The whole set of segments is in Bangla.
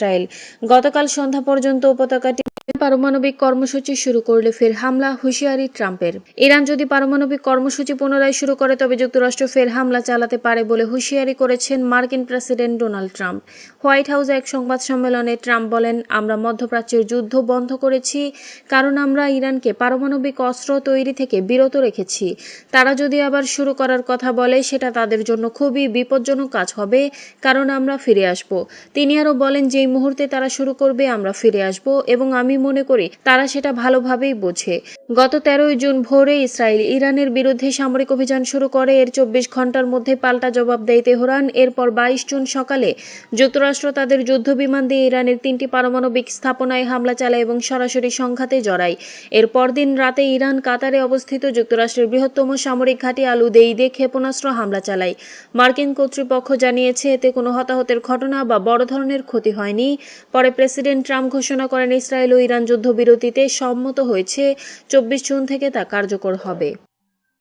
ইসরায়েল গতকাল সন্ধ্যা পর্যন্ত উপত্যকাটি পারমাণবিক কর্মসূচি শুরু করলে ফের হামলা হুঁশিয়ারি ট্রাম্পের। ইরান যদি পারমাণবিক কর্মসূচি পুনরায় শুরু করে, তবে যুক্তরাষ্ট্র ফের হামলা চালাতে পারে বলে হুঁশিয়ারি করেছেন মার্কিন প্রেসিডেন্ট ডোনাল্ড ট্রাম্প। হোয়াইট হাউসে এক সংবাদ সম্মেলনে ট্রাম্প বলেন, আমরা মধ্যপ্রাচ্যের যুদ্ধ বন্ধ করেছি, কারণ আমরা ইরানকে পারমাণবিক অস্ত্র তৈরি থেকে বিরত রেখেছি। তারা যদি আবার শুরু করার কথা বলে, সেটা তাদের জন্য খুবই বিপজ্জনক কাজ হবে, কারণ আমরা ফিরে আসব। তিনি আরও বলেন, যেই মুহূর্তে তারা শুরু করবে, আমরা ফিরে আসব এবং আমি মনে করি তারা সেটা ভালোভাবেই বোঝে। গত তেরোই জুন ভোরে ইসরায়েল ইরানের বিরুদ্ধে সামরিক অভিযান শুরু করে। এর চব্বিশ ঘণ্টার মধ্যে পাল্টা জবাব দেয় তেহরান। এরপর বাইশ জুন সকালে যুক্তরাষ্ট্র তাদের যুদ্ধবিমান দিয়ে ইরানের তিনটি পারমাণবিক স্থাপনায় হামলা চালায় এবং সরাসরি সংঘাতে জড়ায়। এর পরদিন রাতে ইরান কাতারে অবস্থিত যুক্তরাষ্ট্রের বৃহত্তম সামরিক ঘাঁটি আলু দেইদে ক্ষেপণাস্ত্র হামলা চালায়। মার্কিন কর্তৃপক্ষ জানিয়েছে, এতে কোনো হতাহতের ঘটনা বা বড় ধরনের ক্ষতি হয়নি। পরে প্রেসিডেন্ট ট্রাম্প ঘোষণা করেন, ইসরায়েল ও ইরান যুদ্ধবিরতিতে সম্মত হয়েছে। চব্বিশ জুন থেকে তা কার্যকর হবে।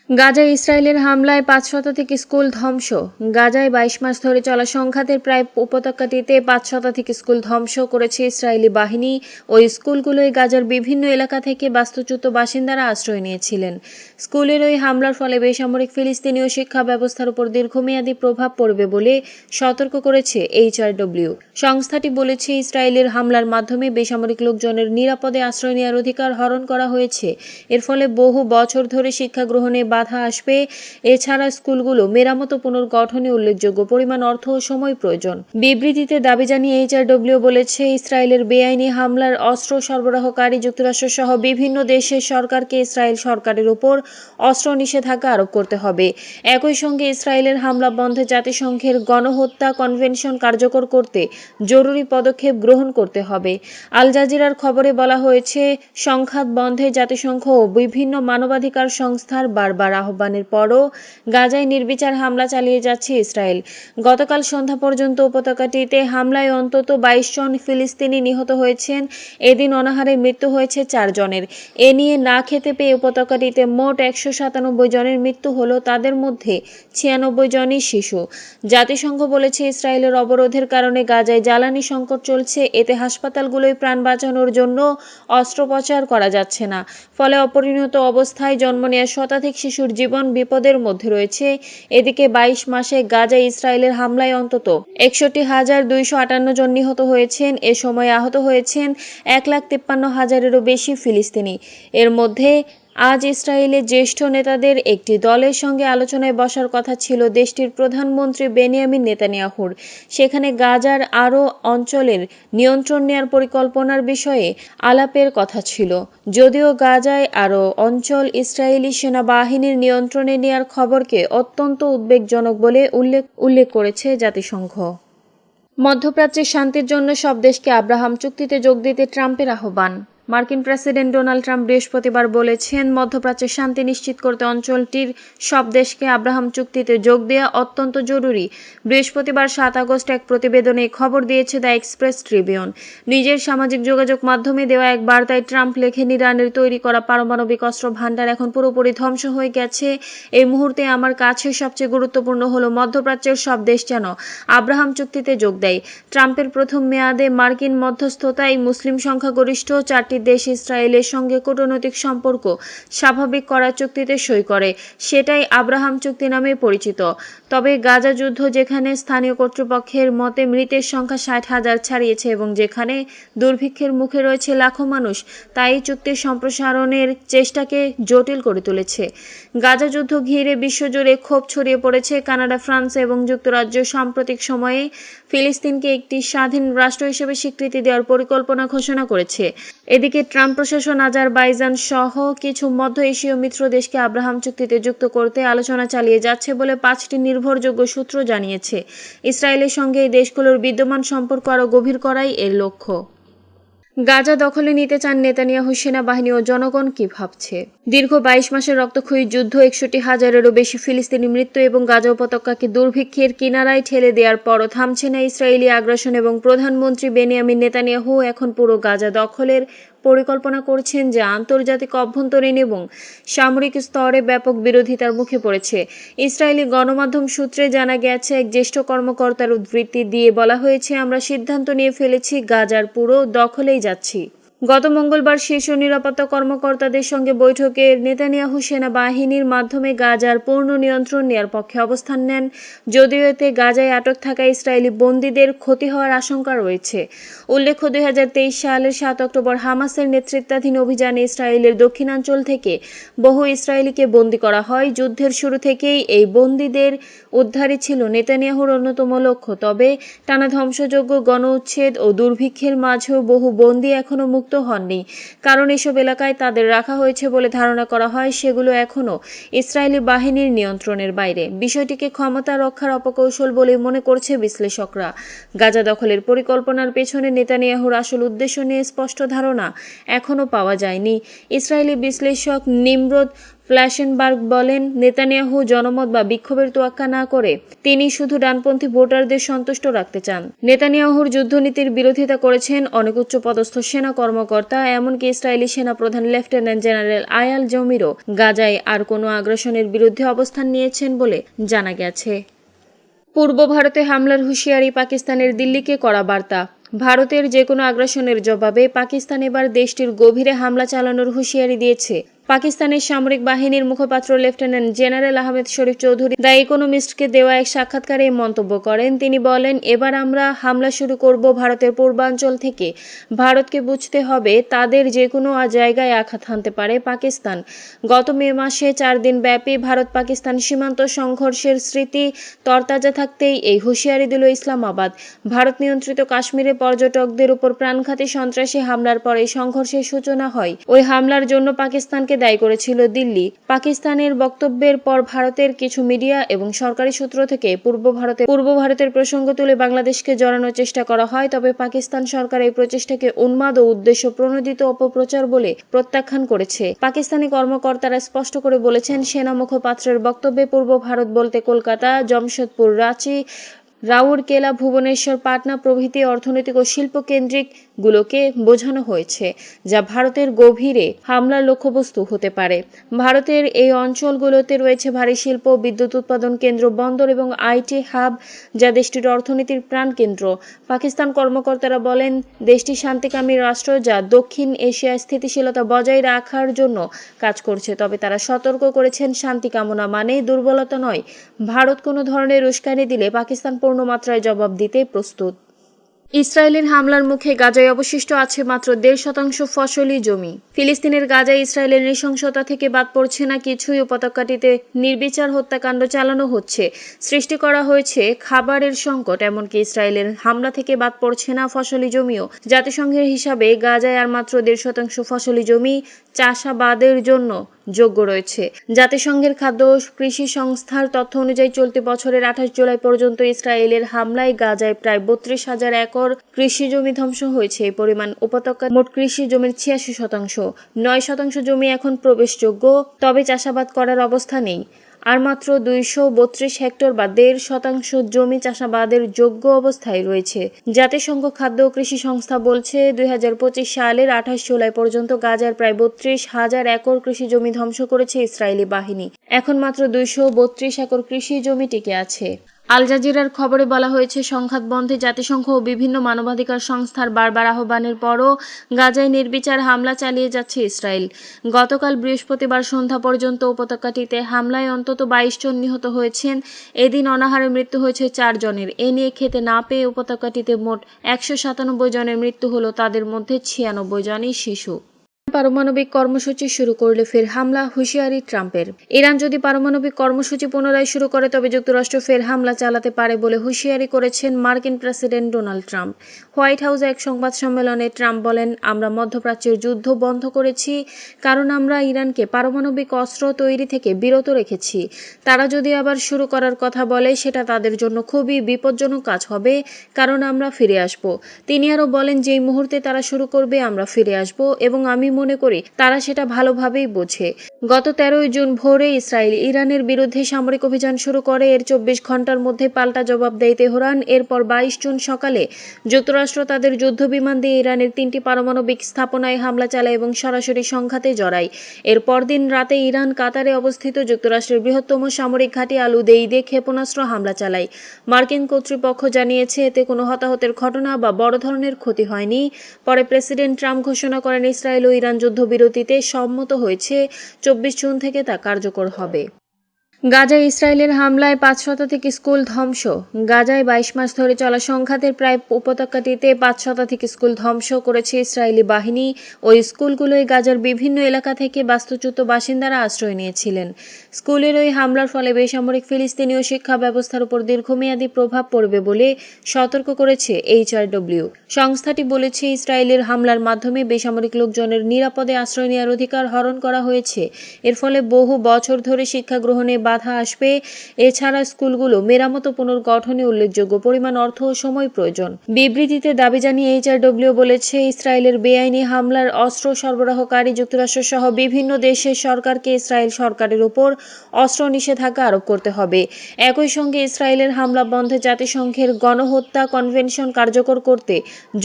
গাজায় ইসরায়েলের হামলায় পাঁচ শতাধিক স্কুল ধ্বংস। গাজায় বাইশ মাস ধরে চলা সংঘাতের প্রায় উপত্যকাটিতে পাঁচ শতাধিক স্কুল ধ্বংস করেছে ইসরায়েলি বাহিনী ওই স্কুলগুলোয় গাজার বিভিন্ন এলাকা থেকে বাস্তুচ্যুত বাসিন্দারা আশ্রয় নিয়েছিলেন। স্কুলের ওই হামলার ফলে বেসামরিক ফিলিস্তিনীয় শিক্ষা ব্যবস্থার উপর দীর্ঘমেয়াদী প্রভাব পড়বে বলে সতর্ক করেছে এইচআরডব্লিউ সংস্থাটি বলেছে, ইসরায়েলের হামলার মাধ্যমে বেসামরিক লোকজনের নিরাপদে আশ্রয় নেওয়ার অধিকার হরণ করা হয়েছে। এর ফলে বহু বছর ধরে শিক্ষা গ্রহণে বাধা আসবে। এছাড়া স্কুলগুলো মেরামত পুনর্গঠনে উল্লেখযোগ্য পরিমাণ অর্থ ও সময় প্রয়োজন। বিবৃতিতে দাবি জানিয়ে এইচআরডব্লিউ বলেছে, ইসরায়েলের বেআইনি হামলার অস্ত্র সরবরাহকারী, যুক্তরাষ্ট্র সহ বিভিন্ন দেশের সরকারকে ইসরায়েল সরকারের উপর অস্ত্র নিষেধাজ্ঞা আরোপ করতে হবে। একই সঙ্গে ইসরায়েলের হামলা বন্ধে জাতিসংঘের গণহত্যা কনভেনশন কার্যকর করতে জরুরি পদক্ষেপ গ্রহণ করতে হবে। আল জাজিরার খবরে বলা হয়েছে, সংঘাত বন্ধে জাতিসংঘ ও বিভিন্ন মানবাধিকার সংস্থার বারবার আহ্বানের পরও গাজায় নির্বিচার হামলা চালিয়ে যাচ্ছে ইসরায়েল। গতকাল সন্ধ্যা পর্যন্ত উপত্যকাটিতে হামলায় অন্তত বাইশ জন ফিলিস্তিনি নিহত হয়েছেন। এদিন অনাহারে মৃত্যু হয়েছে চারজনের এ নিয়ে না খেতে পেয়ে উপত্যকাটিতে মোট একশো সাতানব্বই জনের মৃত্যু হলো তাদের মধ্যে ছিয়ানব্বই জনই শিশু। জাতিসংঘ বলেছে ইসরায়েলের অবরোধের কারণে গাজায় জ্বালানি সংকট চলছে। এতে হাসপাতালগুলোয় প্রাণ বাঁচানোর জন্য অস্ত্রোপচার করা যাচ্ছে না। ফলে অপরিণত অবস্থায় জন্ম নেওয়া শতাধিক শিশুর জীবন বিপদের মধ্যে রয়েছে। এদিকে বাইশ মাসে গাজা ইসরায়েলের হামলায় অন্তত একষট্টি হাজার দুইশো আটান্ন জন নিহত হয়েছেন। এ সময় আহত হয়েছেন এক লাখ তিপ্পান্ন হাজারেরও বেশি ফিলিস্তিনি। এর মধ্যে আজ ইসরায়েলের জ্যেষ্ঠ নেতাদের একটি দলের সঙ্গে আলোচনায় বসার কথা ছিল দেশটির প্রধানমন্ত্রী বেনিয়ামিন নেতানিয়াহুর। সেখানে গাজার আরও অঞ্চলের নিয়ন্ত্রণ নেওয়ার পরিকল্পনার বিষয়ে আলাপের কথা ছিল। যদিও গাজায় আরও অঞ্চল ইসরায়েলি সেনাবাহিনীর নিয়ন্ত্রণে নেওয়ার খবরকে অত্যন্ত উদ্বেগজনক বলে উল্লেখ উল্লেখ করেছে জাতিসংঘ। মধ্যপ্রাচ্যের শান্তির জন্য সব দেশকে আব্রাহাম চুক্তিতে যোগ দিতে ট্রাম্পের আহ্বান। মার্কিন প্রেসিডেন্ট ডোনাল্ড ট্রাম্প বৃহস্পতিবার বলেছেন, মধ্যপ্রাচ্যে শান্তি নিশ্চিত করতে অঞ্চলটির সব দেশকে আব্রাহাম চুক্তিতে যোগ দেওয়া অত্যন্ত জরুরি। বৃহস্পতিবার সাত আগস্ট এক প্রতিবেদনে খবর দিয়েছে দ্য এক্সপ্রেস ট্রিবিউন। নিজের সামাজিক যোগাযোগ মাধ্যমে দেওয়া এক বার্তায় ট্রাম্প লেখেন, ইরানের তৈরি করা পারমাণবিক অস্ত্র ভাণ্ডার এখন পুরোপুরি ধ্বংস হয়ে গেছে। এই মুহূর্তে আমার কাছে সবচেয়ে গুরুত্বপূর্ণ হলো মধ্যপ্রাচ্যের সব দেশ যেন আব্রাহাম চুক্তিতে যোগ দেয়। ট্রাম্পের প্রথম মেয়াদে মার্কিন মধ্যস্থতায় মুসলিম সংখ্যাগরিষ্ঠ চারটি দেশ ইসরায়েলের সঙ্গে কূটনৈতিক সম্পর্ক স্বাভাবিক করার চুক্তিতে সই করে, সেটাই আব্রাহাম চুক্তি নামে পরিচিত। তবে গাজা যুদ্ধ যেখানে স্থানীয় কর্তৃপক্ষের মতে মৃতের সংখ্যা ষাট হাজার ছাড়িয়েছে এবং যেখানে দুর্ভিক্ষের মুখে রয়েছে লাখো মানুষ, তাই চুক্তির সম্প্রসারণের চেষ্টাকে জটিল করে তুলেছে। গাজা যুদ্ধ ঘিরে বিশ্বজুড়ে ক্ষোভ ছড়িয়ে পড়েছে কানাডা, ফ্রান্স এবং যুক্তরাজ্য সাম্প্রতিক সময়ে ফিলিস্তিনকে একটি স্বাধীন রাষ্ট্র হিসেবে স্বীকৃতি দেওয়ার পরিকল্পনা ঘোষণা করেছে। এদিকে ট্রাম্প প্রশাসন আজারবাইজান সহ কিছু মধ্য এশীয় মিত্র দেশকে আব্রাহাম চুক্তিতে যুক্ত করতে আলোচনা চালিয়ে যাচ্ছে বলে পাঁচটি নির্ভরযোগ্য সূত্র জানিয়েছে। ইসরায়েলের সঙ্গে এই দেশগুলোর বিদ্যমান সম্পর্ক আরও গভীর করাই এর লক্ষ্য। গাজা দখলে নিতে চান নেতানিয়াহু সেনাবাহিনী ও জনগণ কি ভাবছে? দীর্ঘ বাইশ মাসের রক্তক্ষয়ী যুদ্ধ, একষট্টি হাজারেরও বেশি ফিলিস্তিনি মৃত্যু এবং গাজা উপত্যকাকে দুর্ভিক্ষের কিনারায় ঠেলে দেওয়ার পরও থামছে না ইসরায়েলি আগ্রাসন এবং প্রধানমন্ত্রী বেনিয়ামিন নেতানিয়াহু এখন পুরো গাজা দখলের পরিকল্পনা করছেন যা আন্তর্জাতিক অভ্যন্তরীণ এবং সামরিক স্তরে ব্যাপক বিরোধিতার মুখে পড়েছে। ইসরায়েলি গণমাধ্যম সূত্রে জানা গেছে, এক জ্যেষ্ঠ কর্মকর্তার উদ্ধৃতি দিয়ে বলা হয়েছে, আমরা সিদ্ধান্ত নিয়ে ফেলেছি, গাজার পুরো দখলেই যাচ্ছি। গত মঙ্গলবার শীর্ষ নিরাপত্তা কর্মকর্তাদের সঙ্গে বৈঠকে নেতানিয়াহু সেনাবাহিনীর মাধ্যমে গাজার পূর্ণ নিয়ন্ত্রণ নেওয়ার পক্ষে অবস্থান নেন। যদিও এতে গাজায় আটক থাকা ইসরায়েলি বন্দীদের ক্ষতি হওয়ার আশঙ্কা রয়েছে। উল্লেখ্য, দুই হাজার তেইশ সালের সাত অক্টোবর হামাসের নেতৃত্বাধীন অভিযানে ইসরায়েলের দক্ষিণাঞ্চল থেকে বহু ইসরায়েলিকে বন্দী করা হয়। যুদ্ধের শুরু থেকেই এই বন্দীদের উদ্ধারই ছিল নেতানিয়াহুর অন্যতম লক্ষ্য। তবে টানা ধ্বংসযোগ্য গণ উচ্ছেদ ও দুর্ভিক্ষের মাঝেও বহু বন্দী এখনও মুক্ত হননি। কারণ এসব এলাকায় তাদের রাখা হয়েছে বলে ধারণা করা হয়, সেগুলো এখনও ইসরায়েলি বাহিনীর নিয়ন্ত্রণের বাইরে। বিষয়টিকে ক্ষমতা রক্ষার অপকৌশল বলে মনে করছে বিশ্লেষকরা। গাজা দখলের পরিকল্পনার পেছনে নেতানিয়াহুর আসল উদ্দেশ্য নিয়ে স্পষ্ট ধারণা এখনও পাওয়া যায়নি। ইসরায়েলি বিশ্লেষক নিমরোদ ফ্ল্যাশেনবার্গ বলেন, নেতানিয়াহু জনমত বা বিক্ষোভের তোয়াক্কা না করে তিনি শুধু ডানপন্থী ভোটারদের সন্তুষ্ট রাখতে চান। নেতানিয়াহুর যুদ্ধনীতির বিরোধিতা করেছেন অনেক উচ্চপদস্থ সেনা কর্মকর্তা, এমনকি ইসরায়েলি সেনা প্রধান লেফটেন্যান্ট জেনারেল আয়াল জমিরও গাজায় আর কোনো আগ্রাসনের বিরুদ্ধে অবস্থান নিয়েছেন বলে জানা গেছে। পূর্ব ভারতে হামলার হুঁশিয়ারি পাকিস্তানের দিল্লিকে করা বার্তা। ভারতের যে কোনো আগ্রাসনের জবাবে পাকিস্তান এবার দেশটির গভীরে হামলা চালানোর হুঁশিয়ারি দিয়েছে। পাকিস্তানের সামরিক বাহিনীর মুখপাত্র lieutenant general Ahmed Sharif Chowdhury the ইকোনমিস্টকে দেওয়া এক সাক্ষাৎকারে মন্তব্য করেন। তিনি বলেন, এবার আমরা হামলা শুরু করব ভারতের পূর্বাঞ্চল থেকে। ভারতকে বুঝতে হবে তাদের যে কোনো জায়গায় আঘাত হানতে পারে পাকিস্তান। গত মে মাসে চার দিন ব্যাপী ভারত পাকিস্তান সীমান্ত সংঘর্ষের স্মৃতি তরতাজা থাকতেই এই হুঁশিয়ারি দিল ইসলামাবাদ। ভারত নিয়ন্ত্রিত কাশ্মীরে পর্যটকদের উপর প্রাণঘাতী সন্ত্রাসী হামলার পর এই সংঘর্ষের সূচনা হয়। ওই হামলার জন্য পাকিস্তানকে দায়ী করেছিল দিল্লি। পাকিস্তানের বক্তব্যের পর ভারতের কিছু মিডিয়া এবং সরকারি সূত্র থেকে পূর্ব ভারতের পূর্ব ভারতের প্রসঙ্গ তুলে বাংলাদেশকে জড়ানোর চেষ্টা করা হয়, তবে পাকিস্তান সরকার এই প্রচেষ্টাকে উন্মাদ ও উদ্দেশ্য প্রণোদিত অপপ্রচার বলে প্রত্যাখ্যান করেছে। পাকিস্তানি কর্মকর্তারা স্পষ্ট করে বলেছেন, সেনা মুখপাত্রের বক্তব্যে পূর্ব ভারত বলতে কলকাতা, জমশেদপুর, রাঁচি রাউরকেলা ভুবনেশ্বর পাটনা প্রভৃতি অর্থনৈতিক ও শিল্প কেন্দ্রিক গুলোকে বোঝানো হয়েছে, যা ভারতের গভীরে হামলার লক্ষ্যবস্তু হতে পারে। ভারতের এই অঞ্চলগুলোতে রয়েছে ভারী শিল্প, বিদ্যুৎ উৎপাদন কেন্দ্র, বন্দর এবং আইটি হাব, যা দেশটির অর্থনীতির প্রাণকেন্দ্র। পাকিস্তান কর্মকর্তারা বলেন, দেশটি শান্তিকামী রাষ্ট্র যা দক্ষিণ এশিয়ায় স্থিতিশীলতা বজায় রাখার জন্য কাজ করছে, তবে তারা সতর্ক করেছেন, শান্তি কামনা মানে দুর্বলতা নয়। ভারত কোনো ধরনের উস্কানি দিলে পাকিস্তান পূর্ণ মাত্রায় জবাব দিতে প্রস্তুত। ইসরায়েলের হামলার মুখে গাজায় অবশিষ্ট আছে মাত্র দেড় শতাংশ ফসলি জমি। ফিলিস্তিনের গাজায় ইসরায়েলের নৃশংসতা থেকে বাদ পড়ছে না কিছুই উপত্যকাটিতে নির্বিচার হত্যাকাণ্ড চালানো হচ্ছে। সৃষ্টি করা হয়েছে খাবারের সংকট, এমনকি ইসরায়েলের হামলা থেকে বাদ পড়ছে না ফসলি জমিও। জাতিসংঘের হিসাবে গাজায় আর মাত্র দেড় শতাংশ ফসলি জমি চাষাবাদের জন্য যোগ্য রয়েছে। জাতিসংঘের খাদ্য কৃষি সংস্থার তথ্য অনুযায়ী চলতি বছরের আঠাশ জুলাই পর্যন্ত ইসরায়েলের হামলায় গাজায় প্রায় বত্রিশ হাজার একর কৃষি জমি ধ্বংস হয়েছে। এই পরিমাণ উপত্যকার মোট কৃষি জমির ছিয়াশি শতাংশ। নয় শতাংশ জমি এখন প্রবেশযোগ্য, তবে চাষাবাদ করার অবস্থা নেই। আর মাত্র দুইশো বত্রিশ হেক্টর বা দেড় শতাংশ জমি চাষাবাদের যোগ্য অবস্থায় রয়েছে। জাতিসংঘ খাদ্য ও কৃষি সংস্থা বলছে, দুই হাজার পঁচিশ সালের আঠাশ জুলাই পর্যন্ত গাজার প্রায় বত্রিশ হাজার একর কৃষি জমি ধ্বংস করেছে ইসরায়েলি বাহিনী। এখন মাত্র দুইশো বত্রিশ একর কৃষি জমি টিকে আছে। আল জাজিরার খবরে বলা হয়েছে, সংঘাত বন্ধে জাতিসংঘ ও বিভিন্ন মানবাধিকার সংস্থার বারবার আহ্বানের পরও গাজায় নির্বিচার হামলা চালিয়ে যাচ্ছে ইসরায়েল। গতকাল বৃহস্পতিবার সন্ধ্যা পর্যন্ত উপত্যকাটিতে হামলায় অন্তত বাইশ জন নিহত হয়েছেন। এদিন অনাহারে মৃত্যু হয়েছে চার জনের। এ নিয়ে খেতে না পেয়ে উপত্যকাটিতে মোট একশো সাতানব্বই জনের মৃত্যু হলো তাদের মধ্যে ছিয়ানব্বই জনই শিশু। পারমাণবিক কর্মসূচি শুরু করলে ফের হামলা, হুঁশিয়ারি ট্রাম্পের। ইরান যদি পারমাণবিক কর্মসূচি পুনরায় শুরু করে, তবে যুক্তরাষ্ট্র ফের হামলা চালাতে পারে বলে হুঁশিয়ারি করেছেন মার্কিন প্রেসিডেন্ট ডোনাল্ড ট্রাম্প। হোয়াইট হাউসে এক সংবাদ সম্মেলনে ট্রাম্প বলেন, আমরা মধ্যপ্রাচ্যের যুদ্ধ বন্ধ করেছি, কারণ আমরা ইরানকে পারমাণবিক অস্ত্র তৈরি থেকে বিরত রেখেছি। তারা যদি আবার শুরু করার কথা বলে, সেটা তাদের জন্য খুবই বিপজ্জনক কাজ হবে, কারণ আমরা ফিরে আসব। তিনি আরও বলেন, যেই মুহূর্তে তারা শুরু করবে, আমরা ফিরে আসব এবং আমি মনে করি তারা সেটা ভালোভাবেই বোঝে। গত তেরোই জুন ভোরে ইসরায়েল ইরানের বিরুদ্ধে সামরিক অভিযান শুরু করে। এর চব্বিশ ঘণ্টার মধ্যে পাল্টা জবাব দেয় তেহরান। এরপর বাইশ জুন সকালে যুক্তরাষ্ট্র তাদের যুদ্ধ বিমান দিয়ে ইরানের তিনটি পারমাণবিক স্থাপনায় হামলা চালায় এবং সরাসরি সংঘাতে জড়ায়। এর পরদিন রাতে ইরান কাতারে অবস্থিত যুক্তরাষ্ট্রের বৃহত্তম সামরিক ঘাঁটি আলু দেইদে ক্ষেপণাস্ত্র হামলা চালায়। মার্কিন কর্তৃপক্ষ জানিয়েছে, এতে কোনো হতাহতের ঘটনা বা বড় ধরনের ক্ষতি হয়নি। পরে প্রেসিডেন্ট ট্রাম্প ঘোষণা করেন, ইসরায়েল ও ইরান যুদ্ধবিরতিতে সম্মত হয়েছে। চব্বিশ জুন থেকে তা কার্যকর হবে। গাজায় ইসরায়েলের হামলায় পাঁচ শতাধিক স্কুল ধ্বংস। গাজায় বাইশ মাস ধরে চলা সংঘাতের প্রায় উপত্যকাটিতে পাঁচ শতাধিক স্কুল ধ্বংস করেছে ইসরায়েলি বাহিনী ওই স্কুলগুলোই গাজার বিভিন্ন এলাকা থেকে বাস্তুচ্যুত বাসিন্দারা আশ্রয় নিয়েছিলেন। স্কুলের ওই হামলার ফলে বেসামরিক ফিলিস্তিনীয় শিক্ষা ব্যবস্থার উপর দীর্ঘমেয়াদী প্রভাব পড়বে বলে সতর্ক করেছে এইচআরডব্লিউ সংস্থাটি বলেছে, ইসরায়েলের হামলার মাধ্যমে বেসামরিক লোকজনের নিরাপদে আশ্রয় নেওয়ার অধিকার হরণ করা হয়েছে। এর ফলে বহু বছর ধরে শিক্ষা গ্রহণে বাধা আসবে। এছাড়া স্কুলগুলো মেরামত পুনর্গঠনে উল্লেখযোগ্য পরিমাণ অর্থ ও সময় প্রয়োজন। বিবৃতিতে দাবি জানিয়ে এইচআরডব্লিউ বলেছে, ইসরায়েলের বেআইনি হামলার অস্ত্র সরবরাহকারী, যুক্তরাষ্ট্র সহ বিভিন্ন দেশের সরকারকে ইসরায়েল সরকারের উপর অস্ত্র নিষেধাজ্ঞা আরোপ করতে হবে। একই সঙ্গে ইসরায়েলের হামলা বন্ধে জাতিসংঘের গণহত্যা কনভেনশন কার্যকর করতে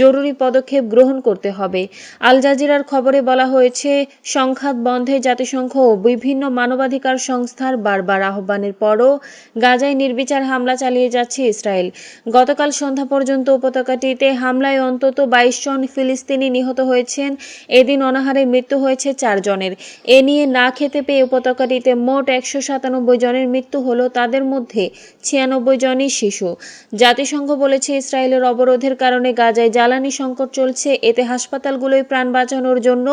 জরুরি পদক্ষেপ গ্রহণ করতে হবে। আল জাজিরার খবরে বলা হয়েছে, সংঘাত বন্ধে জাতিসংঘ ও বিভিন্ন মানবাধিকার সংস্থার বারবার আহ্বানের পরও গাজায় নির্বিচার হামলা চালিয়ে যাচ্ছে ইসরায়েল। গতকাল সন্ধ্যা পর্যন্ত উপত্যকাটিতে হামলায় অন্তত বাইশ জন ফিলিস্তিনি নিহত হয়েছেন। এদিন অনাহারে মৃত্যু হয়েছে চারজনের এ নিয়ে না খেতে পেয়ে উপত্যকাটিতে মোট একশো সাতানব্বই জনের মৃত্যু হলো তাদের মধ্যে ছিয়ানব্বই জনই শিশু। জাতিসংঘ বলেছে ইসরায়েলের অবরোধের কারণে গাজায় জ্বালানি সংকট চলছে। এতে হাসপাতালগুলোয় প্রাণ বাঁচানোর জন্য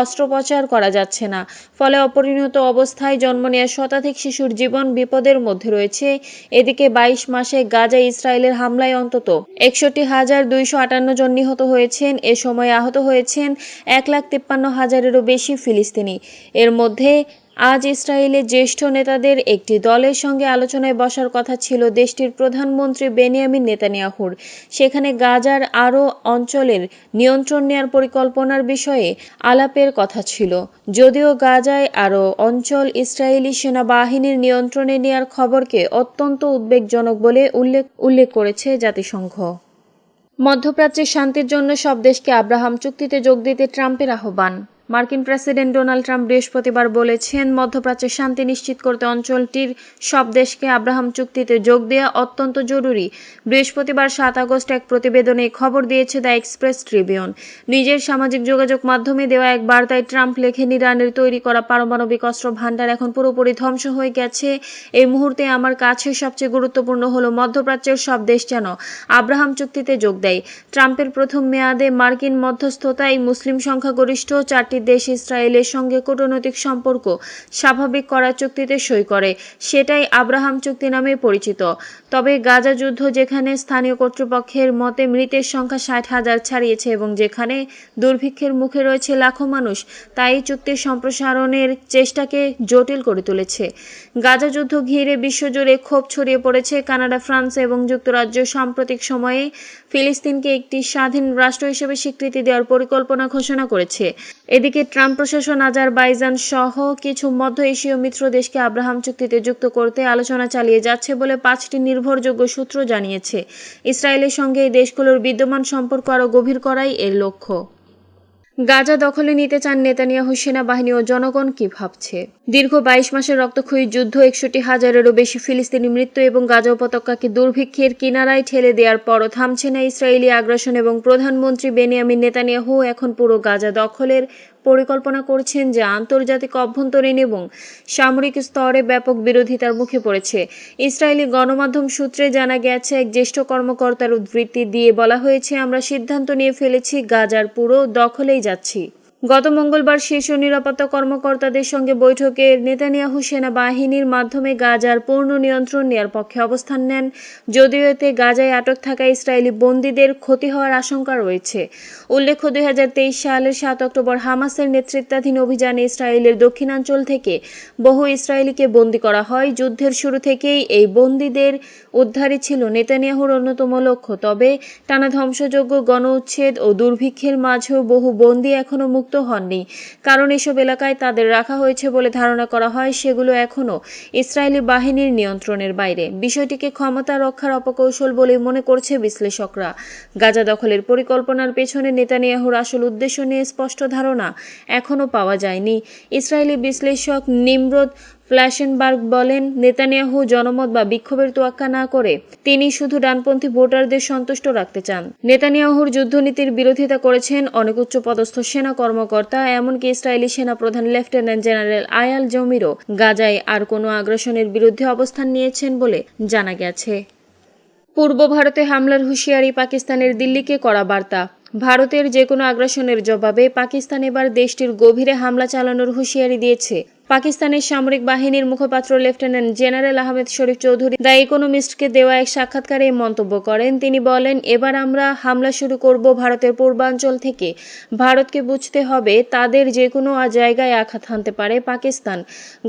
অস্ত্রোপচার করা যাচ্ছে না। ফলে অপরিণত অবস্থায় জন্ম নেওয়া শতাধিক শিশুর জীবন বিপদের মধ্যে রয়েছে। এদিকে বাইশ মাসে গাজা ইসরায়েলের হামলায় অন্তত একষট্টি হাজার দুইশো আটান্ন জন নিহত হয়েছেন। এ সময় আহত হয়েছেন এক লাখ তিপ্পান্ন হাজারেরও বেশি ফিলিস্তিনি। এর মধ্যে আজ ইসরায়েলের জ্যেষ্ঠ নেতাদের একটি দলের সঙ্গে আলোচনায় বসার কথা ছিল দেশটির প্রধানমন্ত্রী বেনিয়ামিন নেতানিয়াহুর। সেখানে গাজার আরও অঞ্চলের নিয়ন্ত্রণ নেয়ার পরিকল্পনার বিষয়ে আলাপের কথা ছিল। যদিও গাজায় আরও অঞ্চল ইসরায়েলি সেনাবাহিনীর নিয়ন্ত্রণে নেওয়ার খবরকে অত্যন্ত উদ্বেগজনক বলে উল্লেখ উল্লেখ করেছে জাতিসংঘ। মধ্যপ্রাচ্যের শান্তির জন্য সব দেশকে আব্রাহাম চুক্তিতে যোগ দিতে ট্রাম্পের আহ্বান। মার্কিন প্রেসিডেন্ট ডোনাল্ড ট্রাম্প বৃহস্পতিবার বলেছেন, মধ্যপ্রাচ্যে শান্তি নিশ্চিত করতে অঞ্চলটির সব দেশকে আব্রাহাম চুক্তিতে যোগ দেওয়া অত্যন্ত জরুরি। বৃহস্পতিবার সাত আগস্ট এক প্রতিবেদনে খবর দিয়েছে দ্য এক্সপ্রেস ট্রিবিউন। নিজের সামাজিক যোগাযোগ মাধ্যমে দেওয়া এক বার্তায় ট্রাম্প লেখেন, ইরানের তৈরি করা পারমাণবিক অস্ত্র ভাণ্ডার এখন পুরোপুরি ধ্বংস হয়ে গেছে। এই মুহূর্তে আমার কাছে সবচেয়ে গুরুত্বপূর্ণ হলো মধ্যপ্রাচ্যের সব দেশ যেন আব্রাহাম চুক্তিতে যোগ দেয়। ট্রাম্পের প্রথম মেয়াদে মার্কিন মধ্যস্থতায় মুসলিম সংখ্যাগরিষ্ঠ চারটি দেশ ইসরায়েলের সঙ্গে কূটনৈতিক সম্পর্ক স্বাভাবিক করার চুক্তিতে সই করে। সেটাই আব্রাহাম চুক্তি নামে পরিচিত। তবে গাজা যুদ্ধ যেখানে স্থানীয় কর্তৃপক্ষের মতে মৃতের সংখ্যা ষাট হাজার ছাড়িয়েছে এবং যেখানে দুর্ভিক্ষের মুখে রয়েছে লাখো মানুষ, তাই চুক্তির সম্প্রসারণের চেষ্টাকে জটিল করে তুলেছে। গাজা যুদ্ধ ঘিরে বিশ্বজুড়ে ক্ষোভ ছড়িয়ে পড়েছে কানাডা, ফ্রান্স এবং যুক্তরাজ্য। সাম্প্রতিক সময়ে ফিলিস্তিনকে একটি স্বাধীন রাষ্ট্র হিসেবে স্বীকৃতি দেওয়ার পরিকল্পনা ঘোষণা করেছে। এদিকে ট্রাম্প প্রশাসন, আজারবাইজান সহ কিছু মধ্য এশীয় মিত্র দেশকে আব্রাহাম চুক্তিতে যুক্ত করতে আলোচনা চালিয়ে যাচ্ছে বলে পাঁচটি নির্ভরযোগ্য সূত্র জানিয়েছে। ইসরায়েলের সঙ্গে এই দেশগুলোর বিদ্যমান সম্পর্ক আরও গভীর করাই এর লক্ষ্য। গাজা দখলে নিতে চান নেতানিয়াহু সেনাবাহিনী ও জনগণ কি ভাবছে? দীর্ঘ বাইশ মাসের রক্তক্ষয়ী যুদ্ধ একষট্টি হাজারেরও বেশি ফিলিস্তিনি মৃত্যু এবং গাজা উপত্যকাকে দুর্ভিক্ষের কিনারায় ঠেলে দেওয়ার পরও থামছে না ইসরায়েলি আগ্রাসন এবং প্রধানমন্ত্রী বেনিয়ামিন নেতানিয়াহু এখন পুরো গাজা দখলের পরিকল্পনা করছেন যা আন্তর্জাতিক অভ্যন্তরীণ এবং সামরিক স্তরে ব্যাপক বিরোধিতার মুখে পড়েছে। ইসরায়েলি গণমাধ্যম সূত্রে জানা গেছে, এক জ্যেষ্ঠ কর্মকর্তার উদ্ধৃতি দিয়ে বলা হয়েছে, আমরা সিদ্ধান্ত নিয়ে ফেলেছি, গাজার পুরো দখলেই যাচ্ছি। গত মঙ্গলবার শীর্ষ নিরাপত্তা কর্মকর্তাদের সঙ্গে বৈঠকে নেতানিয়াহু সেনাবাহিনীর মাধ্যমে গাজার পূর্ণ নিয়ন্ত্রণ নেয়ার পক্ষে অবস্থান নেন। যদিও এতে গাজায় আটক থাকা ইসরায়েলি বন্দীদের ক্ষতি হওয়ার আশঙ্কা রয়েছে। উল্লেখ্য, দুই সালের সাত অক্টোবর হামাসের নেতৃত্বাধীন অভিযানে ইসরায়েলের দক্ষিণাঞ্চল থেকে বহু ইসরায়েলিকে বন্দী করা হয়। যুদ্ধের শুরু থেকেই এই বন্দীদের উদ্ধারই ছিল নেতানিয়াহুর অন্যতম লক্ষ্য। তবে টানা ধ্বংসযোগ্য গণ উচ্ছেদ ও দুর্ভিক্ষের মাঝেও বহু বন্দী এখনও মুক্ত মুক্ত হননি। কারণ এসব এলাকায় তাদের রাখা হয়েছে বলে ধারণা করা হয়, সেগুলো এখনও ইসরায়েলি বাহিনীর নিয়ন্ত্রণের বাইরে। বিষয়টিকে ক্ষমতা রক্ষার অপকৌশল বলে মনে করছে বিশ্লেষকরা। গাজা দখলের পরিকল্পনার পেছনে নেতানিয়াহুর আসল উদ্দেশ্য নিয়ে স্পষ্ট ধারণা এখনও পাওয়া যায়নি। ইসরায়েলি বিশ্লেষক নিমরোদ ফ্ল্যাশেনবার্গ বলেন, নেতানিয়াহু জনমত বা বিক্ষোভের তোয়াক্কা না করে তিনি শুধু ডানপন্থী ভোটারদের সন্তুষ্ট রাখতে চান। নেতানিয়াহুর যুদ্ধনীতির বিরোধিতা করেছেন অনেক উচ্চপদস্থ সেনা কর্মকর্তা, এমনকি ইসরায়েলি সেনা প্রধান লেফটেন্যান্ট জেনারেল আয়াল জমিরও গাজায় আর কোনো আগ্রাসনের বিরুদ্ধে অবস্থান নিয়েছেন বলে জানা গেছে। পূর্ব ভারতে হামলার হুঁশিয়ারি পাকিস্তানের দিল্লিকে করা বার্তা। ভারতের যে কোনো আগ্রাসনের জবাবে পাকিস্তান এবার দেশটির গভীরে হামলা চালানোর হুঁশিয়ারি দিয়েছে। পাকিস্তানের সামরিক বাহিনীর মুখপাত্র lieutenant general Ahmed Sharif Chowdhury the ইকোনমিস্টকে দেওয়া এক সাক্ষাৎকারে মন্তব্য করেন। তিনি বলেন, এবার আমরা হামলা শুরু করব ভারতের পূর্বাঞ্চল থেকে। ভারতকে বুঝতে হবে তাদের যে কোনো জায়গায় আঘাত হানতে পারে পাকিস্তান।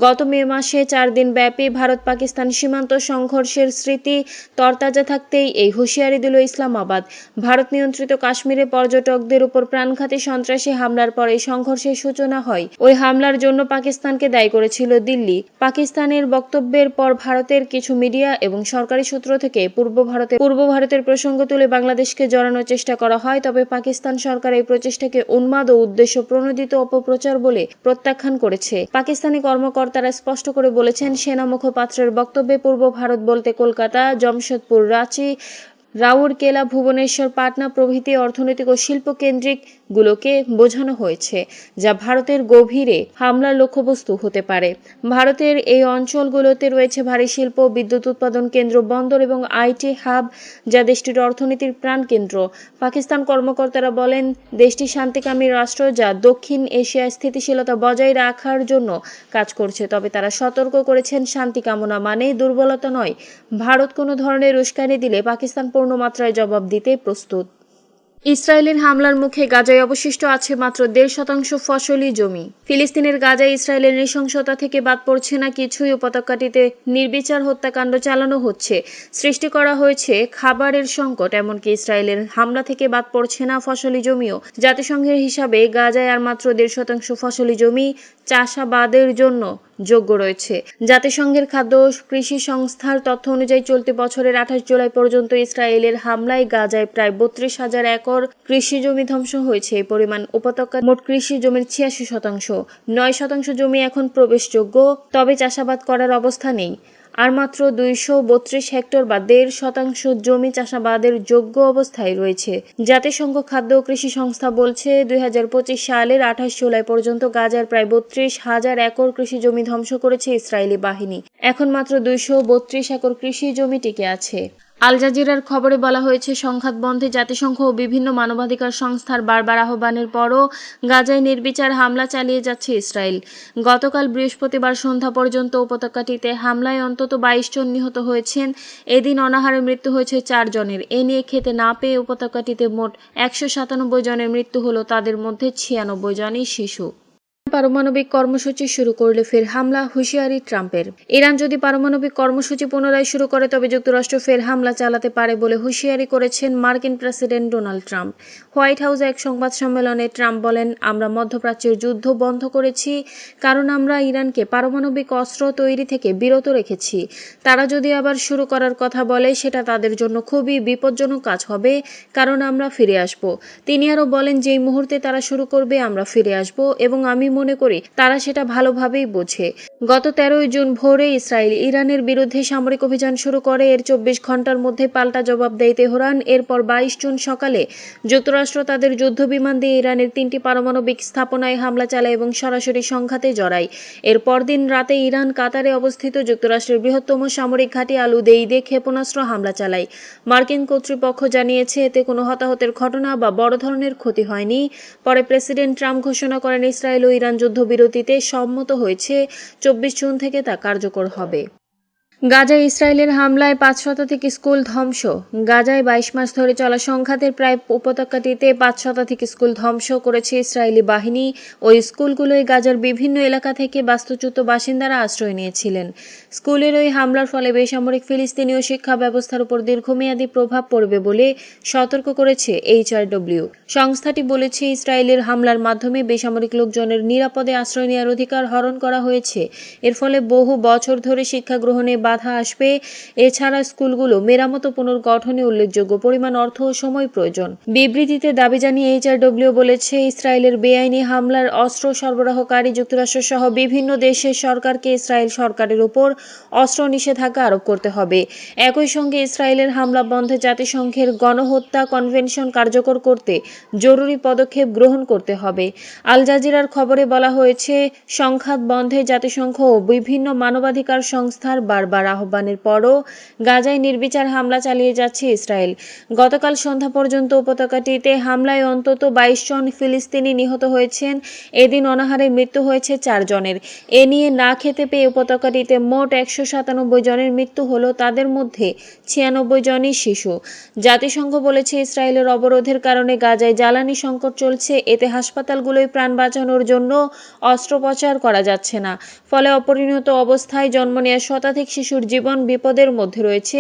গত মে মাসে চার দিন ব্যাপী ভারত পাকিস্তান সীমান্ত সংঘর্ষের স্মৃতি তরতাজা থাকতেই এই হুঁশিয়ারি দিল ইসলামাবাদ। ভারত নিয়ন্ত্রিত কাশ্মীরে পর্যটকদের উপর প্রাণঘাতী সন্ত্রাসী হামলার পর এই সংঘর্ষের সূচনা হয়। ওই হামলার জন্য পাকিস্তানকে দায়ী করেছিল দিল্লি। পাকিস্তানের বক্তব্যের পর ভারতের কিছু মিডিয়া এবং সরকারি সূত্র থেকে পূর্ব ভারতে পূর্ব ভারতের প্রসঙ্গ তুলে বাংলাদেশকে জড়ানোর চেষ্টা করা হয়, তবে পাকিস্তান সরকার এই প্রচেষ্টাকে উন্মাদ ও উদ্দেশ্য প্রণোদিত অপপ্রচার বলে প্রত্যাখ্যান করেছে। পাকিস্তানি কর্মকর্তারা স্পষ্ট করে বলেছেন, সেনা মুখপাত্রের বক্তব্যে পূর্ব ভারত বলতে কলকাতা, জমশেদপুর, রাঁচি, রাউরকেলা, ভুবনেশ্বর, পাটনা প্রভৃতি অর্থনৈতিক ও শিল্প কেন্দ্রিক গুলোকে বোঝানো হয়েছে, যা ভারতের গভীরে হামলার লক্ষ্যবস্তু হতে পারে। ভারতের এই অঞ্চলগুলোতে রয়েছে ভারী শিল্প, বিদ্যুৎ উৎপাদন কেন্দ্র, বন্দর এবং আইটি হাব, যা দেশটির অর্থনীতির প্রাণকেন্দ্র। পাকিস্তান কর্মকর্তারা বলেন, দেশটি শান্তিকামী রাষ্ট্র যা দক্ষিণ এশিয়ায় স্থিতিশীলতা বজায় রাখার জন্য কাজ করছে, তবে তারা সতর্ক করেছেন, শান্তি কামনা মানে দুর্বলতা নয়। ভারত কোনো ধরনের উস্কানি দিলে পাকিস্তান পূর্ণ মাত্রায় জবাব দিতে প্রস্তুত। ইসরায়েলের হামলার মুখে গাজায় অবশিষ্ট আছে মাত্র দেড় শতাংশ ফসলি জমি। ফিলিস্তিনের গাজায় ইসরায়েলের নৃশংসতা থেকে বাদ পড়ছে না কিছুই উপত্যকাটিতে নির্বিচার হত্যাকাণ্ড চালানো হচ্ছে। সৃষ্টি করা হয়েছে খাবারের সংকট, এমনকি ইসরায়েলের হামলা থেকে বাদ পড়ছে না ফসলি জমিও। জাতিসংঘের হিসাবে গাজায় আর মাত্র দেড় শতাংশ ফসলি জমি চাষাবাদের জন্য যোগ্য রয়েছে। জাতিসংঘের খাদ্য কৃষি সংস্থার তথ্য অনুযায়ী চলতি বছরের আঠাশ জুলাই পর্যন্ত ইসরায়েলের হামলায় গাজায় প্রায় বত্রিশ হাজার একর কৃষি জমি ধ্বংস হয়েছে। এই পরিমাণ উপত্যকা মোট কৃষি জমির ছিয়াশি শতাংশ। নয় শতাংশ জমি এখন প্রবেশযোগ্য, তবে চাষাবাদ করার অবস্থা নেই। আর মাত্র দুইশো বত্রিশ হেক্টর বা দেড় শতাংশ জমি চাষাবাদের যোগ্য অবস্থায় রয়েছে। জাতিসংঘ খাদ্য ও কৃষি সংস্থা বলছে, দুই হাজার পঁচিশ সালের আঠাশ জুলাই পর্যন্ত গাজার প্রায় বত্রিশ হাজার একর কৃষি জমি ধ্বংস করেছে ইসরায়েলি বাহিনী। এখন মাত্র দুইশো বত্রিশ একর কৃষি জমি টিকে আছে। আল জাজিরার খবরে বলা হয়েছে সংঘাত বন্ধে জাতিসংঘ ও বিভিন্ন মানবাধিকার সংস্থার বারবার আহ্বানের পরও গাজায় নির্বিচার হামলা চালিয়ে যাচ্ছে ইসরায়েল। গতকাল বৃহস্পতিবার সন্ধ্যা পর্যন্ত উপত্যকাটিতে হামলায় অন্তত বাইশ জন নিহত হয়েছেন। এদিন অনাহারে মৃত্যু হয়েছে চার জনের। এ নিয়ে খেতে না পেয়ে উপত্যকাটিতে মোট একশো সাতানব্বই জনের মৃত্যু হলো তাদের মধ্যে ছিয়ানব্বই জনই শিশু। পারমাণবিক কর্মসূচি শুরু করলে ফের হামলা, হুঁশিয়ারি ট্রাম্পের। ইরান যদি পারমাণবিক কর্মসূচি পুনরায় শুরু করে, তবে যুক্তরাষ্ট্র ফের হামলা চালাতে পারে বলে হুঁশিয়ারি করেছেন মার্কিন প্রেসিডেন্ট ডোনাল্ড ট্রাম্প। হোয়াইট হাউসে এক সংবাদ সম্মেলনে ট্রাম্প বলেন, আমরা মধ্যপ্রাচ্যের যুদ্ধ বন্ধ করেছি, কারণ আমরা ইরানকে পারমাণবিক অস্ত্র তৈরি থেকে বিরত রেখেছি। তারা যদি আবার শুরু করার কথা বলে, সেটা তাদের জন্য খুবই বিপজ্জনক কাজ হবে, কারণ আমরা ফিরে আসব। তিনি আরও বলেন, যেই মুহূর্তে তারা শুরু করবে, আমরা ফিরে আসব এবং আমি মনে করি তারা সেটা ভালোভাবেই বোঝে। গত তেরোই জুন ভোরে ইসরায়েল ইরানের বিরুদ্ধে সামরিক অভিযান শুরু করে। এর চব্বিশ ঘণ্টার মধ্যে পাল্টা জবাব দেয় তেহরান। এরপর বাইশ জুন সকালে যুক্তরাষ্ট্র তাদের যুদ্ধ বিমান দিয়ে ইরানের তিনটি পারমাণবিক স্থাপনায় হামলা চালায় এবং সরাসরি সংঘাতে জড়ায়। এর পরদিন রাতে ইরান কাতারে অবস্থিত যুক্তরাষ্ট্রের বৃহত্তম সামরিক ঘাঁটি আলু দেইদে ক্ষেপণাস্ত্র হামলা চালায়। মার্কিন কর্তৃপক্ষ জানিয়েছে, এতে কোনো হতাহতের ঘটনা বা বড় ধরনের ক্ষতি হয়নি। পরে প্রেসিডেন্ট ট্রাম্প ঘোষণা করেন, ইসরায়েল ও ইরান যুদ্ধবিরতিতে সম্মত হয়েছে। চব্বিশ জুন থেকে তা কার্যকর হবে। গাজায় ইসরায়েলের হামলায় পাঁচ শতাধিক স্কুল ধ্বংস। গাজায় বাইশ মাস ধরে চলা সংঘাতের প্রায় উপত্যকাটিতে পাঁচ শতাধিক স্কুল ধ্বংস করেছে ইসরায়েলি বাহিনী ওই স্কুলগুলোই গাজার বিভিন্ন এলাকা থেকে বাস্তুচ্যুত বাসিন্দারা আশ্রয় নিয়েছিলেন। স্কুলের ওই হামলার ফলে বেসামরিক ফিলিস্তিনীয় শিক্ষা ব্যবস্থার উপর দীর্ঘমেয়াদী প্রভাব পড়বে বলে সতর্ক করেছে এইচআরডব্লিউ। সংস্থাটি বলেছে, ইসরায়েলের হামলার মাধ্যমে বেসামরিক লোকজনের নিরাপদে আশ্রয় নেওয়ার অধিকার হরণ করা হয়েছে। এর ফলে বহু বছর ধরে শিক্ষা গ্রহণে বাধা আসবে। এছাড়া স্কুলগুলো মেরামত ও পুনর্গঠনে উল্লেখযোগ্য পরিমাণ অর্থ ও সময় প্রয়োজন। বিবৃতিতে দাবি জানিয়ে এইচআরডব্লিউ বলেছে, ইসরায়েলের বেআইনি হামলার অস্ত্র সরবরাহকারী, যুক্তরাষ্ট্র সহ বিভিন্ন দেশের সরকারকে ইসরায়েল সরকারের উপর অস্ত্র নিষেধাজ্ঞা আরোপ করতে হবে। একই সঙ্গে ইসরায়েলের হামলা বন্ধে জাতিসংঘের গণহত্যা কনভেনশন কার্যকর করতে জরুরি পদক্ষেপ গ্রহণ করতে হবে। আল জাজিরার খবরে বলা হয়েছে, সংঘাত বন্ধে জাতিসংঘ ও বিভিন্ন মানবাধিকার সংস্থার বারবার আহ্বানের পরও গাজায় নির্বিচার হামলা চালিয়ে যাচ্ছে ইসরায়েল। গতকাল সন্ধ্যা পর্যন্ত উপত্যকাটিতে হামলায় অন্তত বাইশ জন ফিলিস্তিনি নিহত হয়েছেন। এদিন অনাহারে মৃত্যু হয়েছে চারজনের এ নিয়ে না খেতে পেয়ে উপত্যকাটিতে মোট একশো সাতানব্বই জনের মৃত্যু হলো তাদের মধ্যে ছিয়ানব্বই জনই শিশু। জাতিসংঘ বলেছে ইসরায়েলের অবরোধের কারণে গাজায় জ্বালানি সংকট চলছে। এতে হাসপাতালগুলোয় প্রাণ বাঁচানোর জন্য অস্ত্রোপচার করা যাচ্ছে না। ফলে অপরিণত অবস্থায় জন্ম নেওয়া শতাধিক শিশুর জীবন বিপদের মধ্যে রয়েছে।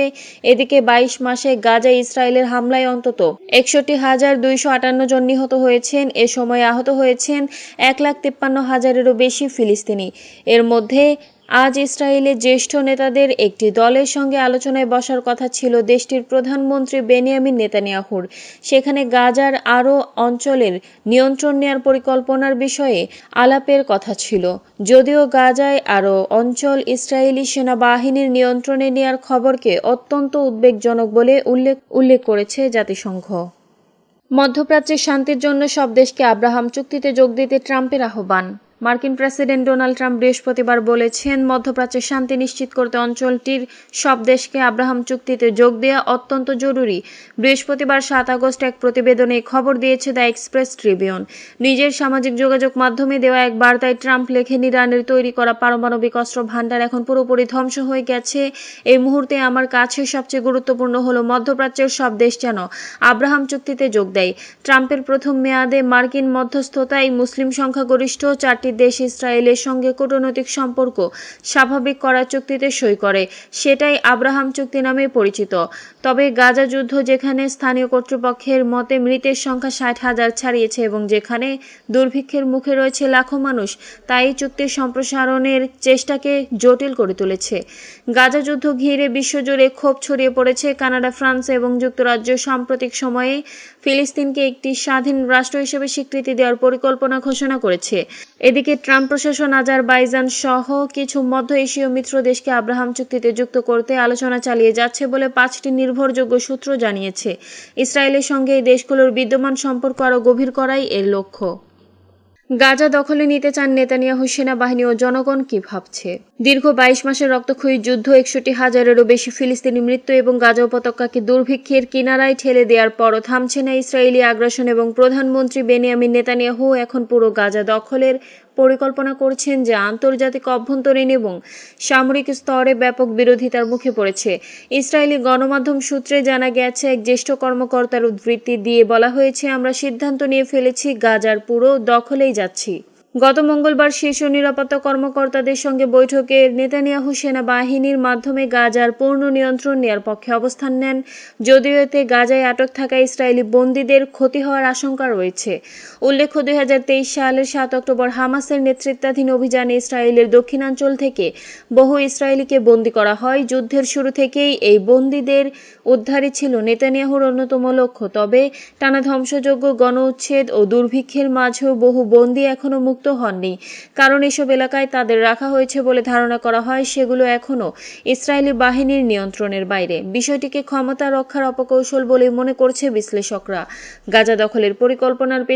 এদিকে বাইশ মাসে গাজা ইসরায়েলের হামলায় অন্তত একষট্টি হাজার দুইশো আটান্ন জন নিহত হয়েছেন। এ সময় আহত হয়েছেন এক লাখ তিপ্পান্ন হাজারেরও বেশি ফিলিস্তিনি। এর মধ্যে আজ ইসরায়েলের জ্যেষ্ঠ নেতাদের একটি দলের সঙ্গে আলোচনায় বসার কথা ছিল দেশটির প্রধানমন্ত্রী বেনিয়ামিন নেতানিয়াহুর। সেখানে গাজার আরও অঞ্চলের নিয়ন্ত্রণ নেয়ার পরিকল্পনার বিষয়ে আলাপের কথা ছিল। যদিও গাজায় আরও অঞ্চল ইসরায়েলি সেনাবাহিনীর নিয়ন্ত্রণে নেওয়ার খবরকে অত্যন্ত উদ্বেগজনক বলে উল্লেখ উল্লেখ করেছে জাতিসংঘ। মধ্যপ্রাচ্যের শান্তির জন্য সব দেশকে আব্রাহাম চুক্তিতে যোগ দিতে ট্রাম্পের আহ্বান। মার্কিন প্রেসিডেন্ট ডোনাল্ড ট্রাম্প বৃহস্পতিবার বলেছেন মধ্যপ্রাচ্যের শান্তি নিশ্চিত করতে অঞ্চলটির সব দেশকে আব্রাহাম চুক্তিতে যোগ দেওয়া অত্যন্ত জরুরি। বৃহস্পতিবার সাত আগস্ট এক প্রতিবেদনে খবর দিয়েছে দ্য এক্সপ্রেস ট্রিবিউন। নিজের সামাজিক যোগাযোগ মাধ্যমে দেওয়া এক বার্তায় ট্রাম্প লেখেন, ইরানের তৈরি করা পারমাণবিক অস্ত্র ভাণ্ডার এখন পুরোপুরি ধ্বংস হয়ে গেছে। এই মুহূর্তে আমার কাছে সবচেয়ে গুরুত্বপূর্ণ হলো মধ্যপ্রাচ্যের সব দেশ যেন আব্রাহাম চুক্তিতে যোগ দেয়। ট্রাম্পের প্রথম মেয়াদে মার্কিন মধ্যস্থতায় মুসলিম সংখ্যাগরিষ্ঠ চারটি দেশ ইসরায়েলের সঙ্গে কূটনৈতিক সম্পর্ক স্বাভাবিক করার চুক্তিতে সই করে, সেটাই আব্রাহাম চুক্তি নামে পরিচিত। তবে গাজা যুদ্ধ যেখানে স্থানীয় কর্তৃপক্ষের মতে মৃতের সংখ্যা ষাট হাজার ছাড়িয়েছে এবং যেখানে দুর্ভিক্ষের মুখে রয়েছে লাখো মানুষ, তাই চুক্তির সম্প্রসারণের চেষ্টাকে জটিল করে তুলেছে। গাজা যুদ্ধ ঘিরে বিশ্বজুড়ে ক্ষোভ ছড়িয়ে পড়েছে কানাডা, ফ্রান্স এবং যুক্তরাজ্য সাম্প্রতিক সময়ে ফিলিস্তিনকে একটি স্বাধীন রাষ্ট্র হিসেবে স্বীকৃতি দেওয়ার পরিকল্পনা ঘোষণা করেছে। এদিকে ট্রাম্প প্রশাসন আজারবাইজান সহ কিছু মধ্য এশীয় মিত্র দেশকে আব্রাহাম চুক্তিতে যুক্ত করতে আলোচনা চালিয়ে যাচ্ছে বলে পাঁচটি নির্ভরযোগ্য সূত্র জানিয়েছে। ইসরায়েলের সঙ্গে এই দেশগুলোর বিদ্যমান সম্পর্ক আরও গভীর করাই এর লক্ষ্য। গাজা দখলে নিতে চান নেতানিয়াহু সেনাবাহিনী ও জনগণ কি ভাবছে? দীর্ঘ বাইশ মাসের রক্তক্ষয়ী যুদ্ধ একষট্টি হাজারেরও বেশি ফিলিস্তিনি মৃত্যু এবং গাজা উপত্যকাকে দুর্ভিক্ষের কিনারায় ঠেলে দেওয়ার পরও থামছে না ইসরায়েলি আগ্রাসন এবং প্রধানমন্ত্রী বেনিয়ামিন নেতানিয়াহু এখন পুরো গাজা দখলের পরিকল্পনা করছেন যা আন্তর্জাতিক অভ্যন্তরীণ এবং সামরিক স্তরে ব্যাপক বিরোধিতার মুখে পড়েছে। ইসরায়েলি গণমাধ্যম সূত্রে জানা গেছে, এক জ্যেষ্ঠ কর্মকর্তার উদ্ধৃতি দিয়ে বলা হয়েছে, আমরা সিদ্ধান্ত নিয়ে ফেলেছি, গাজার পুরো দখলেই যাচ্ছি। গত মঙ্গলবার শীর্ষ নিরাপত্তা কর্মকর্তাদের সঙ্গে বৈঠকে নেতানিয়াহু সেনাবাহিনীর মাধ্যমে গাজার পূর্ণ নিয়ন্ত্রণ নেয়ার পক্ষে অবস্থান নেন। যদিও এতে গাজায় আটক থাকা ইসরায়েলি বন্দীদের ক্ষতি হওয়ার আশঙ্কা রয়েছে। উল্লেখ্য, দুই সালের সাত অক্টোবর হামাসের নেতৃত্বাধীন অভিযানে ইসরায়েলের দক্ষিণাঞ্চল থেকে বহু ইসরায়েলিকে বন্দী করা হয়। যুদ্ধের শুরু থেকেই এই বন্দীদের উদ্ধারই ছিল নেতানিয়াহুর অন্যতম লক্ষ্য। তবে টানা ধ্বংসযোগ্য গণ উচ্ছেদ ও দুর্ভিক্ষের মাঝেও বহু বন্দী এখনও মুক্ত হননি। কারণ এসব এলাকায় তাদের রাখা হয়েছে বলে ধারণা করা হয়, সেগুলো এখনও ইসরায়েলি বাহিনীর নিয়ন্ত্রণের বাইরে। বিষয়টিকে ক্ষমতা রক্ষার অপকৌশল বলে মনে করছে বিশ্লেষকরা। গাজা দখলের পরিকল্পনার পেছনে